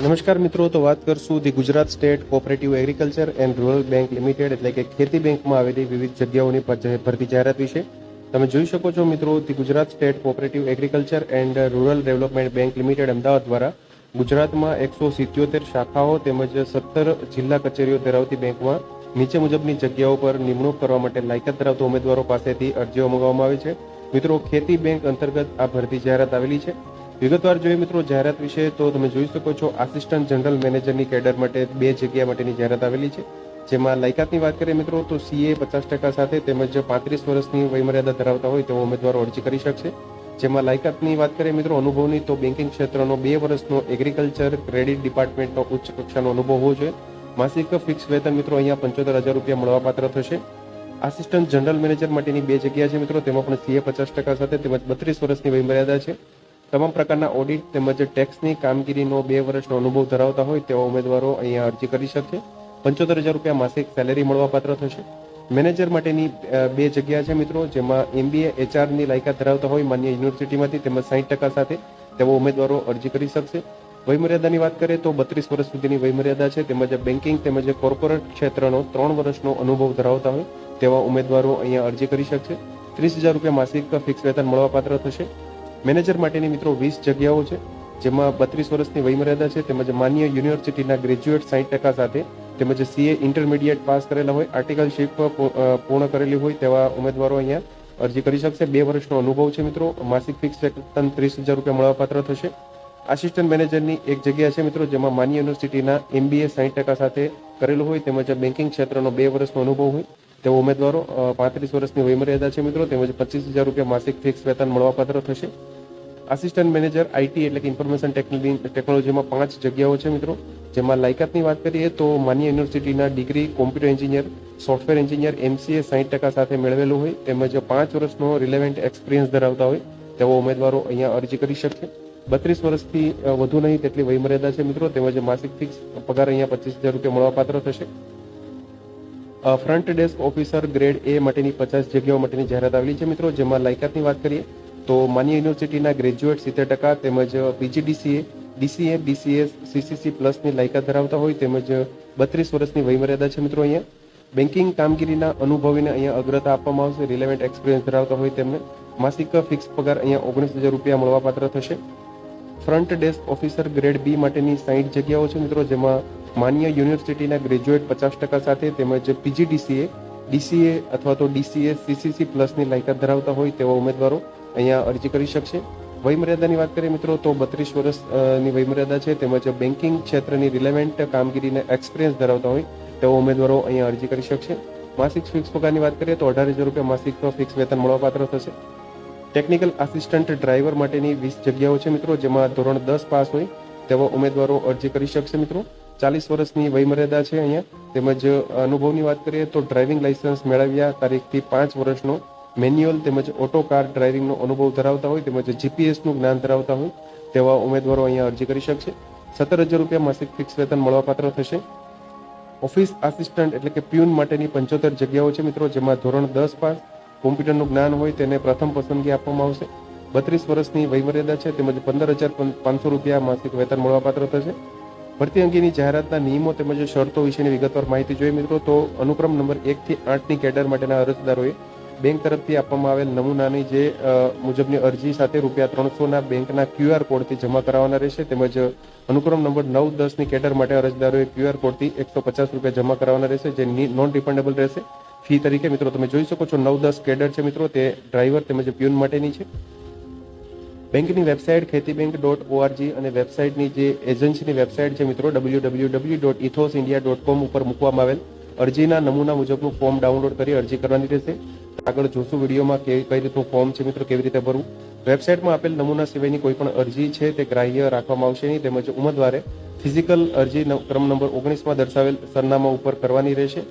નમસ્કાર મિત્રો, તો વાત કરશું the Gujarat state cooperative agriculture and rural bank limited, એટલે કે ખેતી બેંકમાં આવેલી વિવિધ જગ્યાઓની ભરતી જાહેરાત વિશે. તમે જોઈ શકો છો મિત્રો, the Gujarat state cooperative agriculture and rural development bank limited Ahmedabad દ્વારા ગુજરાતમાં એકસો સિત્યોતેર શાખાઓ તેમજ સત્તર જિલ્લા કચેરીઓ ધરાવતી બેંકમાં નીચે મુજબની જગ્યાઓ પર નિમણૂક કરવા માટે લાયકાત ધરાવતા ઉમેદવારો પાસેથી અરજીઓ મંગાવવામાં આવી છે. મિત્રો, ખેતી બેંક અંતર્ગત આ ભરતી જાહેરાત આવેલી છે. વિગતવાર જોઈએ મિત્રો જાહેરાત વિશે, તો તમે જોઈ શકો છો આસિસ્ટન્ટ જનરલ મેનેજરની કેડર માટે બે જગ્યા માટેની જાહેરાત આવેલી છે. જેમાં લાયકાતની વાત કરીએ મિત્રો, તો સીએ પચાસ ટકા સાથે તેમજ પાંત્રીસ વર્ષની વયમર્યાદા ધરાવતા હોય તેવો ઉમેદવારો અરજી કરી શકશે. જેમાં લાયકાતની વાત કરીએ મિત્રો, અનુભવની, તો બેન્કિંગ ક્ષેત્રનો બે વર્ષનો એગ્રીકલ્ચર ક્રેડિટ ડિપાર્ટમેન્ટનો ઉચ્ચ કક્ષાનો અનુભવ હોવો જોઈએ. માસિક ફિક્સ વેતન મિત્રો અહીંયા પંચોતેર હજાર રૂપિયા મળવાપાત્ર થશે. આસિસ્ટન્ટ જનરલ મેનેજર માટેની બે જગ્યા છે મિત્રો, તેમાં પણ સીએ પચાસ ટકા સાથે તેમજ બત્રીસ વર્ષની વયમર્યાદા છે. તમામ પ્રકારના ઓડિટ તેમજ ટેક્સની કામગીરીનો બે વર્ષનો અનુભવ ધરાવતા હોય તેવા ઉમેદવારો અહીંયા અરજી કરી શકશે પંચોતેર હજાર રૂપિયા માસિક સેલેરી મળવાપાત્ર થશે. મેનેજર માટેની બે જગ્યા છે મિત્રો, જેમાં એમબીએ એચઆરની લાયકાત ધરાવતા હોય માન્ય યુનિવર્સિટીમાંથી તેમજ સાઠ ટકા સાથે તેવા ઉમેદવારો અરજી કરી શકશે. વયમર્યાદાની વાત કરીએ તો બત્રીસ વર્ષ સુધીની વયમર્યાદા છે, તેમજ બેન્કિંગ તેમજ કોર્પોરેટ ક્ષેત્રનો ત્રણ વર્ષનો અનુભવ ધરાવતા હોય તેવા ઉમેદવારો અહીંયા અરજી કરી શકશે. ત્રીસ હજાર રૂપિયા માસિક ફિક્સ વેતન મળવાપાત્ર થશે. મેનેજર માટેની મિત્રો વીસ જગ્યાઓ છે, જેમાં બત્રીસ વર્ષની વયમર્યાદા છે, તેમજ માન્ય યુનિવર્સિટીના ગ્રેજ્યુએટ સાઠ ટકા સાથે તેમજ સીએ ઇન્ટરમીડિયેટ પાસ કરેલા હોય આર્ટિકલશીપ પૂર્ણ કરેલી હોય તેવા ઉમેદવારો અહીંયા અરજી કરી શકશે. બે વર્ષનો અનુભવ છે મિત્રો, માસિક ફિક્સ વેતન ત્રીસ હજાર રૂપિયા મળવાપાત્ર થશે. આસિસ્ટન્ટ મેનેજરની એક જગ્યા છે મિત્રો, જેમાં માન્ય યુનિવર્સિટીના એમબીએ સાઠ ટકા સાથે કરેલું હોય, તેમજ બેન્કિંગ ક્ષેત્રનો બે વર્ષનો અનુભવ હોય તેવા ઉમેદવારો પાંત્રીસ વર્ષની વયમર્યાદા છે મિત્રો, તેમજ પચીસ હજાર રૂપિયા માસિક ફિક્સ વેતન મળવાપાત્ર થશે. આસિસ્ટન્ટ મેનેજર આઈટી એટલે કે ઇન્ફોર્મેશન ટેકનોલોજીમાં પાંચ જગ્યાઓ છે મિત્રો. જેમાં લાયકાતની વાત કરીએ તો માન્ય યુનિવર્સિટીના degree, computer engineer, software engineer MCA સાઈઠ ટકા સાથે મેળવેલું હોય. તેમજ પાંચ વર્ષનો રિલેવન્ટ એક્સપિરિયન્સ ધરાવતા હોય. તેવો ઉમેદવારો અહીંયા અરજી કરી શકે બત્રીસ વર્ષથી વધુ નહીં તેટલી વયમર્યાદા છે મિત્રો. તેમજ માસિક ફિક્સ પગાર અહીંયા પચીસ હજાર રૂપિયા મળવાપાત્ર થશે. Front desk officer grade A માટેની પચાસ જગ્યાઓ માટેની જાહેરાત આવેલી છે મિત્રો. જેમાં લાયકાતની વાત કરીએ તો માન્ય યુનિવર્સિટીના ગ્રેજ્યુએટ સિત્તેર ટકા તેમજ પીજીડીસીએ, ડીસીએ બીસીએસ સીસીસી પ્લસની લાયકાત ધરાવતા હોય તેમજ બત્રીસ વર્ષની વયમર્યાદા છે મિત્રો અહીંયા. બેન્કિંગ કામગીરીના અનુભવીને અહીંયા અગ્રતા આપવામાં આવશે. રિલેવન્ટ એક્સપિરિયન્સ ધરાવતા હોય તેમને. માસિક ફિક્સ પગાર અહીંયા ઓગણીસ હજાર રૂપિયા મળવાપાત્ર થશે. Front desk officer grade B માટેની સાઈઠ જગ્યાઓ છે મિત્રો, જેમાં માન્ય યુનિવર્સિટીના ગ્રેજ્યુએટ પચાસ ટકા સાથે તેમજ પીજીડીસીએ, ડીસીએ અથવા તો ડીસીએ, સીસીસી પ્લસની લાયકાત ધરાવતા હોય તેવા ઉમેદવારો. અહીંયા અરજી કરી શકશે. વયમર્યાદાની વાત કરીએ મિત્રો, તો બત્રીસ વર્ષની વયમર્યાદા છે. તેમજ બેન્કિંગ ક્ષેત્રની રિલેવન્ટ કામગીરીને એક્સપિરિયન્સ ધરાવતા હોય તેવા ઉમેદવારો અહીંયા અરજી કરી શકશે. માસિક ફિક્સ પગારની વાત કરીએ તો અઢાર હજાર રૂપિયા માસિક ફિક્સ વેતન મળવાપાત્ર થશે. ટેકનિકલ આસિસ્ટન્ટ ડ્રાઈવર માટેની વીસ જગ્યાઓ છે મિત્રો, જેમાં ધોરણ દસ પાસ હોય તેવા ઉમેદવારો અરજી કરી શકશે મિત્રો. ચાલીસ વર્ષની વયમર્યાદા છે અહીંયા. તેમજ અનુભવની વાત કરીએ તો ડ્રાઇવિંગ લાઇસન્સ મેળવ્યા તારીખથી પાંચ વર્ષનો મેન્યુઅલ તેમજ ઓટો કાર ડ્રાઇવિંગનો અનુભવ ધરાવતા હોય તેમજ જીપીએસનું જ્ઞાન ધરાવતા હોય તેવા ઉમેદવારો અહીંયા અરજી કરી શકશે. સત્તર હજાર રૂપિયા માસિક ફિક્સ વેતન મળવાપાત્ર થશે. ઓફિસ આસિસ્ટન્ટ એટલે કે પ્યુન માટેની પંચોતેર જગ્યાઓ છે મિત્રો, જેમાં ધોરણ દસ પાસ કોમ્પ્યુટરનું જ્ઞાન હોય તેને પ્રથમ પસંદગી આપવામાં આવશે. બત્રીસ વર્ષની વયમર્યાદા છે તેમજ પંદર હજાર પાંચસો રૂપિયા માસિક વેતન મળવાપાત્ર થશે. ભરતી અંગેની જાહેરાતના નિયમો તેમજ શરતો વિશેની વિગતવાર માહિતી જોઈએ મિત્રો, તો અનુક્રમ નંબર એકથી આઠની કેડર માટેના અરજદારોએ બેંક તરફથી આપવામાં આવેલ નમૂનાની જે મુજબની અરજી સાથે રૂપિયા ત્રણસોના બેંકના ક્યુઆર કોડથી જમા કરાવવાના રહેશે તેમજ અનુક્રમ નંબર નવ દસની કેડર માટે અરજદારોએ ક્યુઆર કોડથી એકસો પચાસ રૂપિયા જમા કરાવવાના રહેશે, જે નોન રિફંડેબલ રહેશે. ફી તરીકે મિત્રો તમે જોઈ શકો છો નવ દસ કેડર છે મિત્રો, તે ડ્રાઈવર તેમજ પ્યુન માટેની છે. બેંકની વેબસાઇટ ખેતી બેંક ડોટ ઓઆરજી અને વેબસાઇટની જે એજન્સીની વેબસાઇટ છે મિત્રો W W W dot Ethos India dot com ઉપર મૂકવામાં આવેલ અરજીના નમૂના મુજબનું ફોર્મ ડાઉનલોડ કરી અરજી કરવાની રહેશે. આગળ જોશું વિડીયોમાં કેવી કઈ રીતનું ફોર્મ છે મિત્રો, કેવી રીતે ભરવું વેબસાઇટમાં આપેલ નમૂના સિવાયની કોઈ પણ અરજી છે તે ગ્રાહ્ય રાખવામાં આવશે નહીં. તેમજ ઉમેદવારે ફિઝિકલ અરજી ક્રમ નંબર ઓગણીસમાં દર્શાવેલ સરનામા ઉપર કરવાની રહેશે.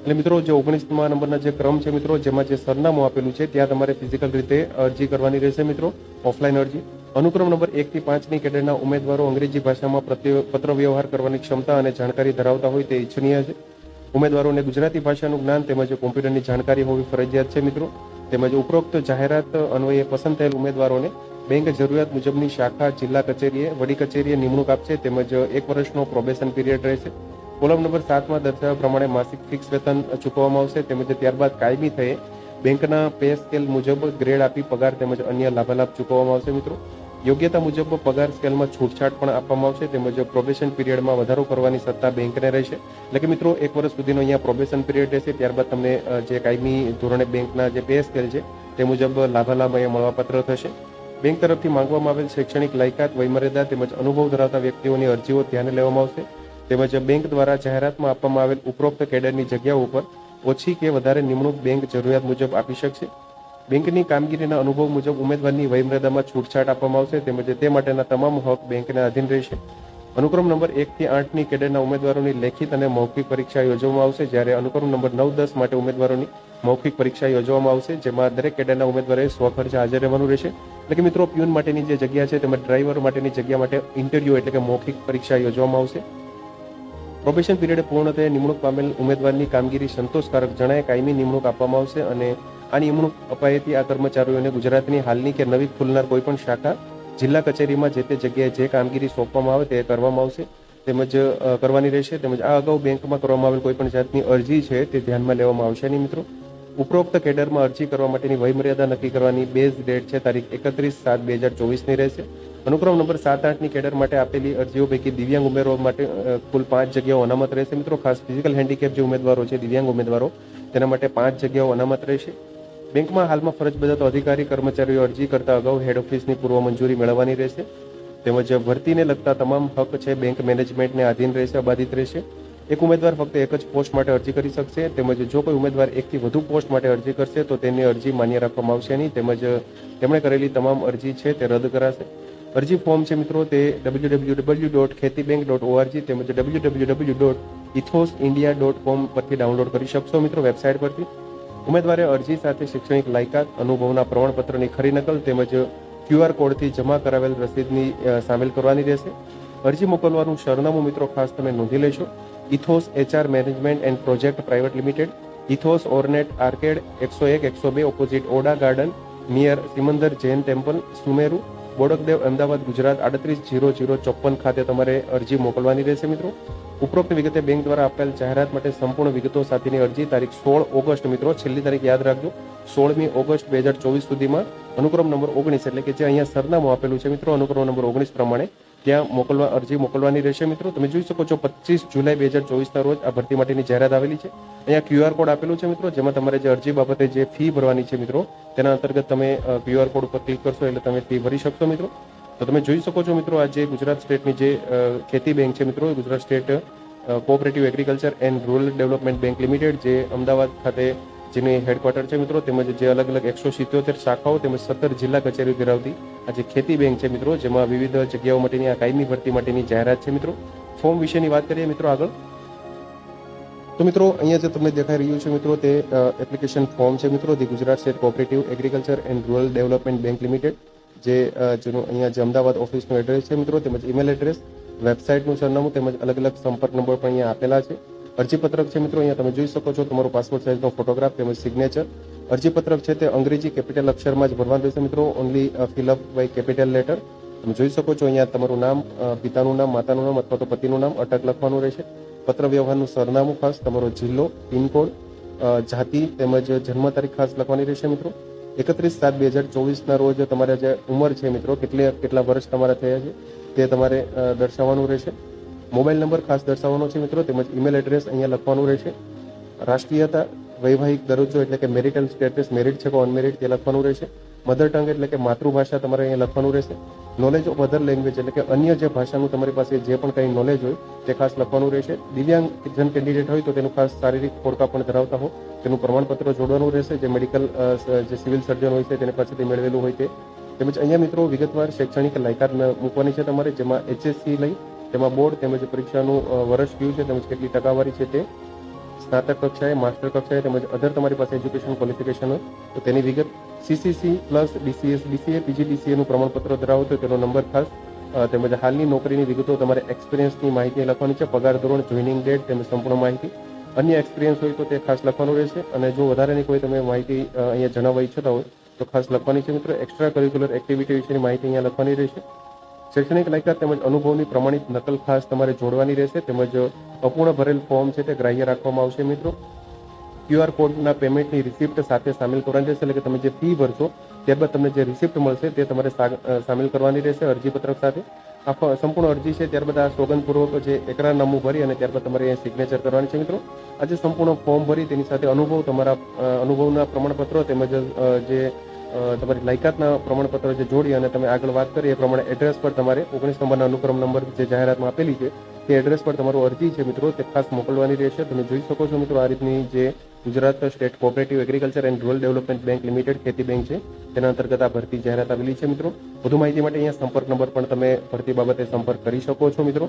એટલે મિત્રો, જે ઓગણીસમાં નંબરના જે ક્રમ છે મિત્રો, જેમાં જે સરનામું આપેલું છે, ત્યાં તમારે ફિઝિકલ રીતે અરજી કરવાની રહેશે મિત્રો ઓફલાઈન અરજી. અનુક્રમ નંબર એક થી પાંચની કેડરના ઉમેદવારો અંગ્રેજી ભાષામાં પત્ર વ્યવહાર કરવાની ક્ષમતા અને જાણકારી ધરાવતા હોય તે ઇચ્છનીય છે. ઉમેદવારોને ગુજરાતી ભાષાનું જ્ઞાન તેમજ કોમ્પ્યુટરની જાણકારી હોવી ફરજિયાત છે મિત્રો. તેમજ ઉપરોક્ત જાહેરાત અન્વયે પસંદ થયેલ ઉમેદવારોને બેંક જરૂરિયાત મુજબની શાખા, જિલ્લા કચેરીએ, વડી કચેરીએ નિમણૂક આપશે તેમજ એક વર્ષનો પ્રોબેશન પીરિયડ રહેશે. કોલમ નંબર સાતમાં દર્શાવ્યા પ્રમાણે માસિક ફિક્સ વેતન ચૂકવવામાં આવશે તેમજ ત્યારબાદ કાયમી થયે બેંકના પે સ્કેલ મુજબ ગ્રેડ આપી પગાર તેમજ અન્ય લાભાલાભ ચૂકવવામાં આવશે મિત્રો. યોગ્યતા મુજબ પગાર સ્કેલમાં છૂટછાટ પણ આપવામાં આવશે, તેમજ પ્રોબેશન પીરિયડમાં વધારો કરવાની સત્તા બેંકને રહેશે. એટલે કે મિત્રો, એક વર્ષ સુધીનો અહીંયા પ્રોબેશન પીરિયડ રહેશે, ત્યારબાદ તમને જે કાયમી ધોરણે બેંકના જે પે સ્કેલ છે, તે મુજબ લાભાલાભ અહીંયા મળવાપાત્ર થશે. બેંક તરફથી માંગવામાં આવેલ શૈક્ષણિક લાયકાત, વયમર્યાદા તેમજ અનુભવ ધરાવતા વ્યક્તિઓની અરજીઓ ધ્યાને લેવામાં આવશે. તેમજ બેંક દ્વારા જાહેરાતમાં આપવામાં આવેલ ઉપરોક્ત કેડરની જગ્યાઓ ઉપર ઓછી કે વધારે નિમણૂક બેંક જરૂરિયાત મુજબ આપી શકશે. બેંકની કામગીરીના અનુભવ મુજબ ઉમેદવારની વયમર્યાદામાં છૂટછાટ આપવામાં આવશે તેમજ તે માટેના તમામ હક બેંકને આધીન રહેશે. અનુક્રમ નંબર એક થી આઠની કેડરના ઉમેદવારોની લેખિત અને મૌખિક પરીક્ષા યોજવામાં આવશે જ્યારે અનુક્રમ નંબર નવ દસ માટે ઉમેદવારોની મૌખિક પરીક્ષા યોજવામાં આવશે, જેમાં દરેક કેડરના ઉમેદવારોએ સ્વખર્ચે હાજર રહેવાનું રહેશે. એટલે કે મિત્રો, પ્યુન માટેની જે જગ્યા છે તેમજ ડ્રાઈવર માટેની જગ્યા માટે ઇન્ટરવ્યુ એટલે કે મૌખિક પરીક્ષા યોજવામાં આવશે. પ્રોબેશન પીરિયડ પૂર્ણ થયે નિમણૂક પામેલ ઉમેદવારની કામગીરી સંતોષકારક જણાય કાયમી નિમણૂક આપવામાં આવશે અને આ નિમણૂક અપાયેથી આ કર્મચારીઓને ગુજરાતની હાલની કે નવી ખુલનાર કોઈપણ શાખા જિલ્લા કચેરીમાં જે તે જગ્યાએ જે કામગીરી સોંપવામાં આવે તે કરવામાં આવશે. તેમજ કરવાની રહેશે. તેમજ આ અગાઉ બેંકમાં કરવામાં આવેલ કોઈપણ જાતની અરજી છે તે ધ્યાનમાં લેવામાં આવશે. નહીં મિત્રો, ઉપરોક્ત કેડરમાં અરજી કરવા માટેની વયમર્યાદા નક્કી કરવાની બેઝ ડેટ છે તારીખ એકત્રીસ સાત બે હજાર ચોવીસની રહેશે. અનુક્રમ નંબર સાત આઠની કેડર માટે આપેલી અરજીઓ પૈકી દિવ્યાંગ ઉમેદવારો માટે કુલ પાંચ જગ્યાઓ અનામત રહેશે. મિત્રો, ખાસ ફિઝિકલ હેન્ડીકેપ જે ઉમેદવારો છે, દિવ્યાંગ ઉમેદવારો, તેના માટે પાંચ જગ્યાઓ અનામત રહેશે. બેંકમાં હાલમાં ફરજ બજાવતા અધિકારી, કર્મચારીઓ અરજી કરતા અગાઉ હેડ ઓફિસની પૂર્વ મંજૂરી મેળવવાની રહેશે. તેમજ ભરતીને લગતા તમામ હક છે બેંક મેનેજમેન્ટને આધીન રહેશે, અબાધિત રહેશે. એક ઉમેદવાર ફક્ત એક જ પોસ્ટ માટે અરજી કરી શકશે. તેમજ જો કોઈ ઉમેદવાર એકથી વધુ પોસ્ટ માટે અરજી કરશે, તો તેની અરજી માન્ય રાખવામાં આવશે નહીં. તેમજ તેમણે કરેલી તમામ અરજી છે તે રદ કરાશે. અરજી ફોર્મ છે મિત્રો તે ડબલ્યુ ડબલ્યુ ડબલ્યુ ડોટ ખેતીબેંક ડોટ ઓઆરજી તેમજ W W W dot Ethos India dot com પરથી ડાઉનલોડ કરી શકશો મિત્રો વેબસાઇટ પરથી. ઉમેદવારે અરજી સાથે શૈક્ષણિક લાયકાત, અનુભવના પ્રમાણપત્રની ખરી નકલ તેમજ ક્યુઆર કોડથી જમા કરાવેલ રસીદની સામેલ કરવાની રહેશે. અરજી મોકલવાનું સરનામું મિત્રો ખાસ તમે નોંધી લેશો. Ethos HR management and project private limited, Ethos ornate arcade એકસો એક, એકસો બે, opposite AUDA garden, near Simandhar Jain temple, Sumeru Bodakdev Ahmedabad, Gujarat, આડત્રીસ જીરો જીરો ચોપન ખાતે તમારે અરજી મોકલવાની રહેશે મિત્રો. ઉપરોક્ત વિગતે બેંક દ્વારા આપેલ જાહેરાત માટે સંપૂર્ણ વિગતો સાથેની અરજી તારીખ સોળ ઓગસ્ટ મિત્રો, છેલ્લી તારીખ યાદ રાખજો. સોળમી ઓગસ્ટ બે હજાર ચોવીસ સુધીમાં અનુક્રમ નંબર ઓગણીસ એટલે કે જે અહીંયા સરનામું આપેલું છે મિત્રો, અનુક્રમ નંબર ઓગણીસ પ્રમાણે ત્યાં મોકલવા, અરજી મોકલવાની રહેશે મિત્રો. તમે જોઈ શકો છો, પચીસ જુલાઈ બે હજાર ચોવીસના રોજ આ ભરતી માટેની જાહેરાત આવેલી છે. અહીંયા ક્યુઆર કોડ આપેલું છે મિત્રો, જેમાં તમારે જે અરજી બાબતે જે ફી ભરવાની છે મિત્રો, તેના અંતર્ગત તમે ક્યુઆર કોડ ઉપર ક્લિક કરશો એટલે તમે ફી ભરી શકશો મિત્રો. તો તમે જોઈ શકો છો મિત્રો, આ જે ગુજરાત સ્ટેટની જે ખેતી બેંક છે મિત્રો Gujarat state cooperative agriculture and rural development bank limited જે અમદાવાદ ખાતે જેની હેડક્વાર્ટર છે મિત્રો, તેમજ જે અલગ અલગ એકસો સિત્યોતેર શાખાઓ તેમજ સત્તર જિલ્લા કચેરીઓ ધરાવતી આ જે ખેતી બેંક છે મિત્રો, જેમાં વિવિધ જગ્યાઓ માટેની આ કાયમી ભરતી માટેની જાહેરાત છે મિત્રો. ફોર્મ વિશેની વાત કરીએ મિત્રો આગળ. તો મિત્રો, અહીંયા જે તમને દેખાઈ રહ્યું છે મિત્રો, તે એપ્લિકેશન ફોર્મ છે મિત્રો, the Gujarat state cooperative agriculture and rural development bank limited. જે જેનું અહીંયા જે અમદાવાદ ઓફિસનું એડ્રેસ છે મિત્રો, તેમજ ઈમેલ એડ્રેસ વેબસાઇટનું સરનામું તેમજ અલગ અલગ સંપર્ક નંબર પણ અહીંયા આપેલા છે. અરજીપત્રક છે મિત્રો, અહીંયા તમે જોઈ શકો છો તમારો પાસપોર્ટ સાઇઝનો ફોટોગ્રાફ તેમજ સિગ્નેચર અરજીપત્રક છે તે અંગ્રેજી કેપિટલ અક્ષરમાં જ ભરવાનું રહેશે મિત્રો only fill up by capital letter તમે જોઈ શકો છો અહીંયા તમારું નામ પિતાનું નામ, માતાનું નામ અથવા તો પતિનું નામ અટક લખવાનું રહેશે. પત્ર વ્યવહારનું સરનામું ખાસ, તમારો જિલ્લો, પિનકોડ જાતિ તેમજ જન્મ તારીખ ખાસ લખવાની રહેશે મિત્રો. એકત્રીસ સાત બે હજાર ચોવીસના રોજ તમારા જે ઉંમર છે મિત્રો, કેટલી, કેટલા વર્ષ તમારા થયા છે તે તમારે દર્શાવવાનું રહેશે. મોબાઈલ નંબર ખાસ દર્શાવવાનો છે મિત્રો, તેમજ ઈમેલ એડ્રેસ અહીંયા લખવાનું રહેશે. રાષ્ટ્રીયતા વૈવાહિક દરજ્જો એટલે કે મેરિટલ સ્ટેટસ મેરિટ છે કે અનમેરિટ તે લખવાનું રહેશે. મધર ટંગ એટલે કે માતૃભાષા તમારે અહીંયા લખવાનું રહેશે. નોલેજ ઓફ અધર લેંગ્વેજ એટલે કે અન્ય જે ભાષાનું તમારી પાસે જે પણ કંઈ નોલેજ હોય, તે ખાસ લખવાનું રહેશે. દિવ્યાંગ જન કેન્ડિડેટ હોય તો તેનું ખાસ શારીરિક ફોડકા પણ ધરાવતા હો. તેનું પ્રમાણપત્ર જોડવાનું રહેશે. જે મેડિકલ જે સિવિલ સર્જન હોય છે, તેની પાસેથી મેળવેલું હોય તે. તેમજ અહીંયા મિત્રો વિગતવાર શૈક્ષણિક લાયકાત મૂકવાની છે તમારે, જેમાં એચએસસી લઈ તેમાં બોર્ડ તેમજ પરીક્ષાનું વર્ષ કયું છે, તેમજ કેટલી ટકાવારી છે તે. સ્નાતક કક્ષાએ, માસ્ટર કક્ષાએ તેમજ અધર તમારી પાસે એજ્યુકેશન ક્વોલિફિકેશન હોય, તો તેની વિગત CCC plus DCS DCA PGDCA નું પ્રમાણપત્ર ધરાવો તો તેનો નંબર ખાસ તેમજ હાલની નોકરીની વિગતો તમારે એક્સપિરિયન્સની માહિતી લખવાની છે, પગાર ધોરણ જોઈનિંગ ડેટ તેમજ સંપૂર્ણ માહિતી. અન્ય એક્સપિરિયન્સ હોય તો તે ખાસ લખવાનું રહેશે, અને જો વધારાની કોઈ તમે માહિતી અહીંયા જણાવવા ઈચ્છતા હોય, તો ખાસ લખવાની છે મિત્રો. એક્સ્ટ્રા કરિક્યુલર એક્ટિવિટી વિશેની માહિતી અહીંયા લખવાની રહેશે. શૈક્ષણિક લાયકાત તેમજ અનુભવની પ્રમાણિત નકલ ખાસ તમારે જોડવાની રહેશે. તેમજ અપૂર્ણ ભરેલ ફોર્મ છે તે ગ્રાહ્ય રાખવામાં આવશે મિત્રો. ક્યુઆર કોડના પેમેન્ટની રિસિપ્ટ સાથે સામેલ કરવાની રહેશે. એટલે કે તમે જે ફી ભરશો ત્યારબાદ તમને જે રિસિપ્ટ મળશે તે તમારે સામેલ કરવાની રહેશે અરજીપત્રક સાથે. આ સંપૂર્ણ અરજી છે. ત્યારબાદ આ સોગંદપૂર્વક જે એકરારનામું ભરી અને ત્યારબાદ તમારે અહીંયા સિગ્નેચર કરવાની છે મિત્રો. આ જે સંપૂર્ણ ફોર્મ ભરી તેની સાથે અનુભવ તમારા અનુભવના પ્રમાણપત્રો તેમજ જે તમારી લાયકાતના પ્રમાણપત્ર જે જોડી અને તમે આગળ વાત કરી એ પ્રમાણે એડ્રેસ પર તમારે ઓગણીસ નંબરના અનુક્રમ નંબર જે જાહેરાતમાં આપેલી છે, તે એડ્રેસ પર તમારું અરજી છે મિત્રો, તે ખાસ મોકલવાની રહેશે. તમે જોઈ શકો છો મિત્રો આ રીતની જે Gujarat state cooperative agriculture and rural development bank limited ખેતી બેંક છે, તેના અંતર્ગત આ ભરતી જાહેરાત આવેલી છે મિત્રો. વધુ માહિતી માટે અહીંયા સંપર્ક નંબર પણ તમે ભરતી બાબતે સંપર્ક કરી શકો છો મિત્રો.